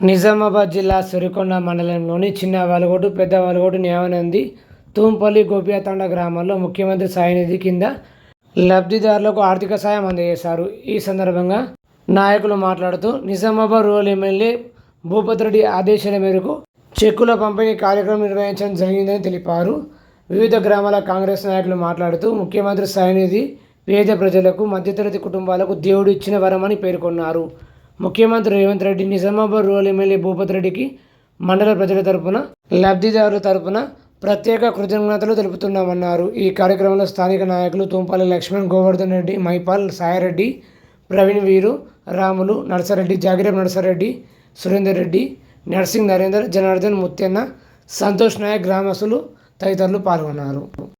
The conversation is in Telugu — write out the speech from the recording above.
నిజామాబాద్ జిల్లా సిరికొండ మండలంలోని చిన్న వలగోటు పెద్ద వలగోటు న్యాయనంది తూంపల్లి గోపియాతండ గ్రామాల్లో ముఖ్యమంత్రి సాయనిధి కింద లబ్ధిదారులకు ఆర్థిక సాయం అందజేశారు. ఈ సందర్భంగా నాయకులు మాట్లాడుతూ నిజామాబాద్ రూరల్ ఎమ్మెల్యే భూపతిరెడ్డి ఆదేశాల మేరకు చెక్కుల పంపిణీ కార్యక్రమం నిర్వహించడం జరిగిందని తెలిపారు. వివిధ గ్రామాల కాంగ్రెస్ నాయకులు మాట్లాడుతూ ముఖ్యమంత్రి సాయనిధి పేద ప్రజలకు మధ్యతరగతి కుటుంబాలకు దేవుడు ఇచ్చిన వరమని పేర్కొన్నారు. ముఖ్యమంత్రి రేవంత్ రెడ్డి నిజామాబాద్ రూరల్ ఎమ్మెల్యే భూపతి రెడ్డికి మండల ప్రజల తరపున లబ్ధిదారుల తరపున ప్రత్యేక కృతజ్ఞతలు తెలుపుతున్నామన్నారు. ఈ కార్యక్రమంలో స్థానిక నాయకులు తుంపల్లి లక్ష్మణ్ గోవర్ధన్ రెడ్డి మైపాల్ సాయిరెడ్డి ప్రవీణ్ వీరు రాములు నర్సారెడ్డి జాగిరేబ్ నర్సారెడ్డి సురేందర్ రెడ్డి నర్సింగ్ నరేందర్ జనార్దన్ ముత్యన్న సంతోష్ నాయక్ గ్రామస్తులు తదితరులు పాల్గొన్నారు.